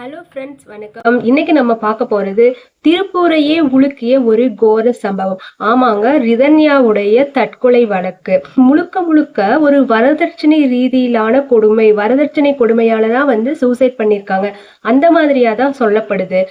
Hello friends வணக்கம். இன்னைக்கு நம்ம பார்க்க போறது திருப்பூரையே உலுக்கிய ஒரு கோர சம்பவம். ஆமாங்க ரிதன்யாவுடைய தற்கொலை வழக்கு. முழுக்க முழுக்க ஒரு வரதட்சணை ரீதியிலான கொடுமை வரதட்சணை கொடுமையால தான் வந்து சூசைட் பண்ணியிருக்காங்க அந்த மாதிரியா தான் சொல்லப்படுது.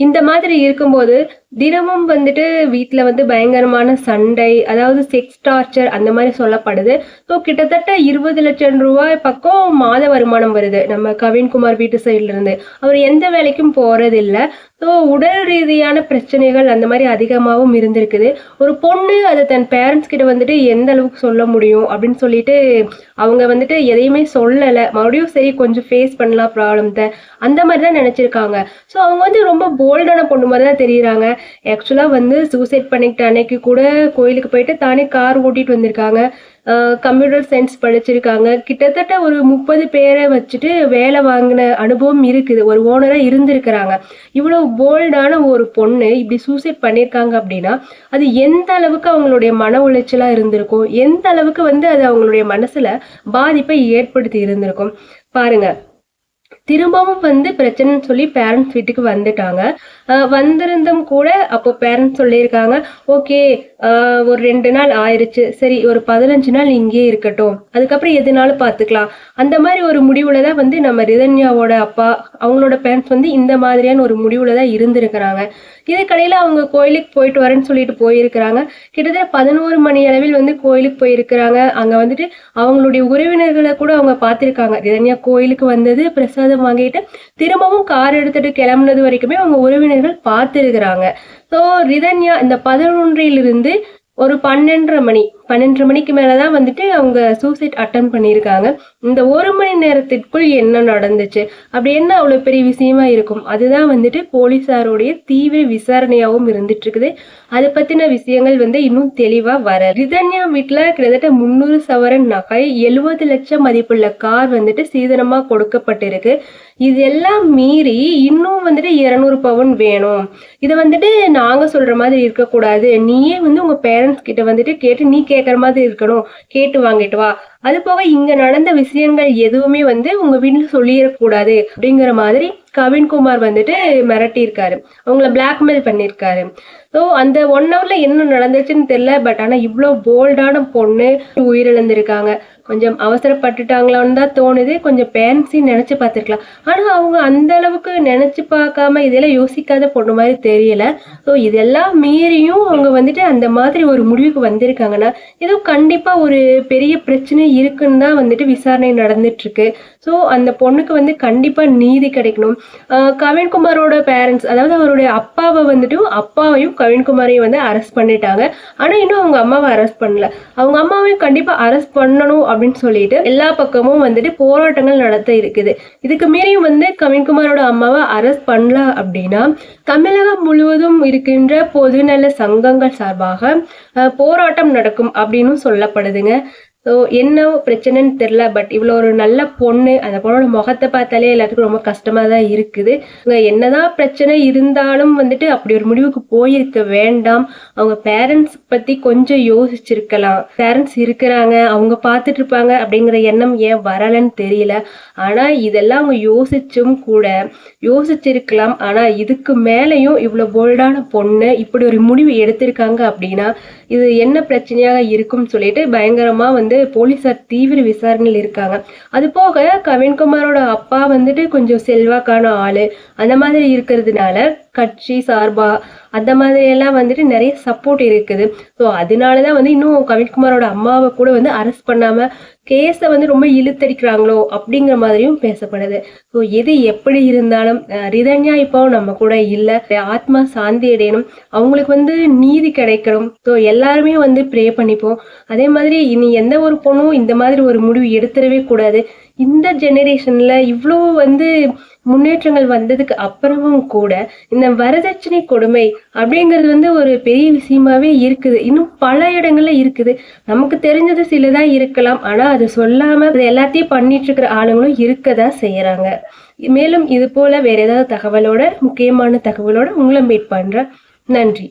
இந்த மாதிரி இருக்கும்போது தினமும் வந்துட்டு வீட்டில் வந்து பயங்கரமான சண்டை அதாவது செக்ஸ் டார்ச்சர் அந்த மாதிரி சொல்லப்படுது. ஸோ கிட்டத்தட்ட இருபது லட்சம் ரூபாய் பக்கம் மாத வருமானம் வருது நம்ம கவின்குமார் வீட்டு சைடில் இருந்து. அவர் எந்த வேலைக்கும் போகிறதில்ல ஸோ உடல் ரீதியான பிரச்சனைகள் அந்த மாதிரி அதிகமாகவும் இருந்திருக்குது. ஒரு பொண்ணு அதை தன் பேரண்ட்ஸ் கிட்ட வந்துட்டு எந்த அளவுக்கு சொல்ல முடியும் அப்படின்னு சொல்லிட்டு அவங்க வந்துட்டு எதையுமே சொல்லலை. மறுபடியும் சரி கொஞ்சம் ஃபேஸ் பண்ணலாம் ப்ராப்ளத்தை அந்த மாதிரி தான் நினச்சிருக்காங்க. ஸோ அவங்க வந்து ரொம்ப போல்டான பொண்ணு மாதிரி தான் தெரியுறாங்க. ஆக்சுவலாக வந்து சூசைட் பண்ணிக்கிட்ட அன்னைக்கு கூட கோயிலுக்கு போயிட்டு தானே கார் ஓட்டிட்டு வந்திருக்காங்க. கம்ப்யூட்டர் சயின்ஸ் படிச்சிருக்காங்க. கிட்டத்தட்ட ஒரு முப்பது பேரை வச்சுட்டு வேலை வாங்கின அனுபவம் இருக்குது. ஒரு ஓனராக இருந்திருக்கிறாங்க. இவ்வளோ போல்டான ஒரு பொண்ணு இப்படி சூசைட் பண்ணியிருக்காங்க அப்படின்னா அது எந்த அளவுக்கு அவங்களுடைய மன உளைச்சலாக இருந்திருக்கும்? எந்த அளவுக்கு வந்து அது அவங்களுடைய மனசுல பாதிப்பை ஏற்படுத்தி இருந்திருக்கும்? பாருங்க. திரும்பவும் வந்து பிரச்சனைன்னு சொல்லி பேரண்ட்ஸ் வீட்டுக்கு வந்துட்டாங்க. வந்திருந்தும் கூட அப்போ பேரண்ட்ஸ் சொல்லியிருக்காங்க ஓகே ஒரு ரெண்டு நாள் ஆயிடுச்சு சரி ஒரு பதினஞ்சு நாள் இங்கேயே இருக்கட்டும். அதுக்கப்புறம் எதுனாலும் பார்த்துக்கலாம். அந்த மாதிரி ஒரு முடிவுல தான் வந்து நம்ம ரிதன்யாவோட அப்பா அவங்களோட பேரண்ட்ஸ் வந்து இந்த மாதிரியான ஒரு முடிவுல தான் இருந்திருக்கிறாங்க. இதுக்கடையில் அவங்க கோயிலுக்கு போயிட்டு வரேன்னு சொல்லிட்டு போயிருக்கிறாங்க. கிட்டத்தட்ட பதினோரு மணி அளவில் வந்து கோயிலுக்கு போயிருக்கிறாங்க. அங்கே வந்துட்டு அவங்களுடைய உறவினர்களை கூட அவங்க பார்த்துருக்காங்க. ரிதன்யா கோயிலுக்கு வந்தது பிரசாதம் வாங்கிட்டு திரும்பவும் கார் எடுத்துட்டு கிளம்புனது வரைக்குமே அவங்க உறவினர்கள் பார்த்துருக்குறாங்க. ஸோ ரிதன்யா இந்த பதினொன்றிலிருந்து ஒரு பன்னெண்டரை மணி பன்னெண்டு மணிக்கு மேலே தான் வந்துட்டு அவங்க சூசைட் அட்டன் பண்ணியிருக்காங்க. இந்த ஒரு மணி நேரத்திற்குள் என்ன நடந்துச்சு? அப்படி என்ன அவ்வளோ பெரிய விஷயமா இருக்கும்? அதுதான் வந்துட்டு போலீஸாருடைய தீவிர விசாரணையாகவும் இருந்துட்டு இருக்குது அதை பற்றின விஷயங்கள் வந்து இன்னும் தெளிவாக வர ரிதன்யா வீட்டில் கிட்டத்தட்ட முந்நூறு சவரன் நகை எழுபது லட்சம் மதிப்புள்ள கார் வந்துட்டு சீதனமாக கொடுக்கப்பட்டிருக்கு. இதெல்லாம் மீறி இன்னும் வந்துட்டு இரநூறு பவுன் வேணும். இதை வந்துட்டு நாங்கள் சொல்கிற மாதிரி இருக்கக்கூடாது. நீயே வந்து உங்கள் பேரண்ட்ஸ் கிட்ட வந்துட்டு கேட்டு நீ கே கேட்குற மாதிரி இருக்கணும். கேட்டு வாங்கிட்டு வா. அது போக இங்க நடந்த விஷயங்கள் எதுவுமே வந்து உங்க வீட்டில் சொல்லிடக்கூடாது அப்படிங்கிற மாதிரி கவின்குமார் வந்துட்டு மிரட்டியிருக்காரு. அவங்கள பிளாக்மெயில் பண்ணியிருக்காரு. ஸோ அந்த ஒன் ஹவர்ல என்ன நடந்துச்சுன்னு தெரியல பட் ஆனால் இவ்வளோ போல்டான பொண்ணு உயிரிழந்திருக்காங்க. கொஞ்சம் அவசரப்பட்டுட்டாங்களான்னு தான் தோணுது. கொஞ்சம் பேரண்ட்ஸையும் நினச்சி பார்த்துருக்கலாம். ஆனால் அவங்க அந்த அளவுக்கு நினச்சி பார்க்காம இதெல்லாம் யோசிக்காத பொண்ணு மாதிரி தெரியல. ஸோ இதெல்லாம் மீறியும் அவங்க வந்துட்டு அந்த மாதிரி ஒரு முடிவுக்கு வந்திருக்காங்கன்னா ஏதோ கண்டிப்பாக ஒரு பெரிய பிரச்சனை இருக்குன்னு தான் வந்துட்டு விசாரணை நடந்துட்டு இருக்கு ஸோ அந்த பொண்ணுக்கு வந்து கண்டிப்பாக நீதி கிடைக்கணும். கவின்குமாரோட பேரண்ட்ஸ் அதாவது அவருடைய அப்பாவை வந்துட்டு அப்பாவையும் கவின்குமாரையும் வந்து அரெஸ்ட் பண்ணிட்டாங்க. ஆனால் இன்னும் அவங்க அம்மாவை அரெஸ்ட் பண்ணல. அவங்க அம்மாவையும் கண்டிப்பாக அரெஸ்ட் பண்ணணும் அப்படின்னு சொல்லிட்டு எல்லா பக்கமும் வந்துட்டு போராட்டங்கள் நடத்த இருக்குது. இதுக்கு மீறியும் வந்து கவின்குமாரோட அம்மாவை அரெஸ்ட் பண்ணல அப்படின்னா தமிழகம் முழுவதும் இருக்கின்ற பொதுநல சங்கங்கள் சார்பாக அஹ், போராட்டம் நடக்கும் அப்படின்னு சொல்லப்படுதுங்க. ஸோ என்ன பிரச்சனைன்னு தெரில பட் இவ்வளோ ஒரு நல்ல பொண்ணு அந்த பொண்ணோட முகத்தை பார்த்தாலே எல்லாத்துக்கும் ரொம்ப கஷ்டமாக தான் இருக்குது. இவங்க என்னதான் பிரச்சனை இருந்தாலும் வந்துட்டு அப்படி ஒரு முடிவுக்கு போயிருக்க வேண்டாம். அவங்க பேரண்ட்ஸ் பற்றி கொஞ்சம் யோசிச்சிருக்கலாம். பேரண்ட்ஸ் இருக்கிறாங்க அவங்க பார்த்துட்டு இருப்பாங்க அப்படிங்கிற எண்ணம் ஏன் வரலைன்னு தெரியல. ஆனால் இதெல்லாம் அவங்க யோசிச்சும் கூட யோசிச்சிருக்கலாம். ஆனால் இதுக்கு மேலேயும் இவ்வளோ போல்டான பொண்ணு இப்படி ஒரு முடிவு எடுத்திருக்காங்க அப்படின்னா இது என்ன பிரச்சனையாக இருக்கும்னு சொல்லிட்டு பயங்கரமாக வந்து போலீசார் தீவிர விசாரணையில் இருக்காங்க. அது போக கவின்குமாரோட அப்பா வந்துட்டு கொஞ்சம் செல்வாக்கான ஆளு. அந்த மாதிரி இருக்கிறதுனால கட்சி சார்பா அந்த மாதிரி எல்லாம் வந்துட்டு நிறைய சப்போர்ட் இருக்குது. ஸோ அதனால தான் வந்து இன்னும் கவின்குமாரோட அம்மாவை கூட வந்து அரெஸ்ட் பண்ணாம கேஸை வந்து ரொம்ப இழுத்தடிக்கிறாங்களோ அப்படிங்கிற மாதிரியும் பேசப்படுது. ஸோ எது எப்படி இருந்தாலும் ரிதன்யா இப்போ நம்ம கூட இல்லை. ஆத்மா சாந்தி அடையணும். அவங்களுக்கு வந்து நீதி கிடைக்கணும். ஸோ எல்லாருமே வந்து ப்ரே பண்ணிப்போம். அதே மாதிரி இனி எந்த ஒரு பொண்ணும் இந்த மாதிரி ஒரு முடிவு எடுத்துடவே கூடாது. இந்த ஜெனரேஷன்ல இவ்வளோ வந்து முன்னேற்றங்கள் வந்ததுக்கு அப்புறமும் கூட இந்த வரதட்சணை கொடுமை அப்படிங்கிறது வந்து ஒரு பெரிய விஷயமாவே இருக்குது. இன்னும் பல இடங்கள்ல இருக்குது. நமக்கு தெரிஞ்சது சிலதான் இருக்கலாம். ஆனா அது சொல்லாம அது எல்லாத்தையும் பண்ணிட்டு இருக்கிற ஆளுங்களும் இருக்கதான் செய்யறாங்க மேலும் இது போல வேற ஏதாவது தகவலோட முக்கியமான தகவலோட உங்களை மீட் பண்றேன். நன்றி.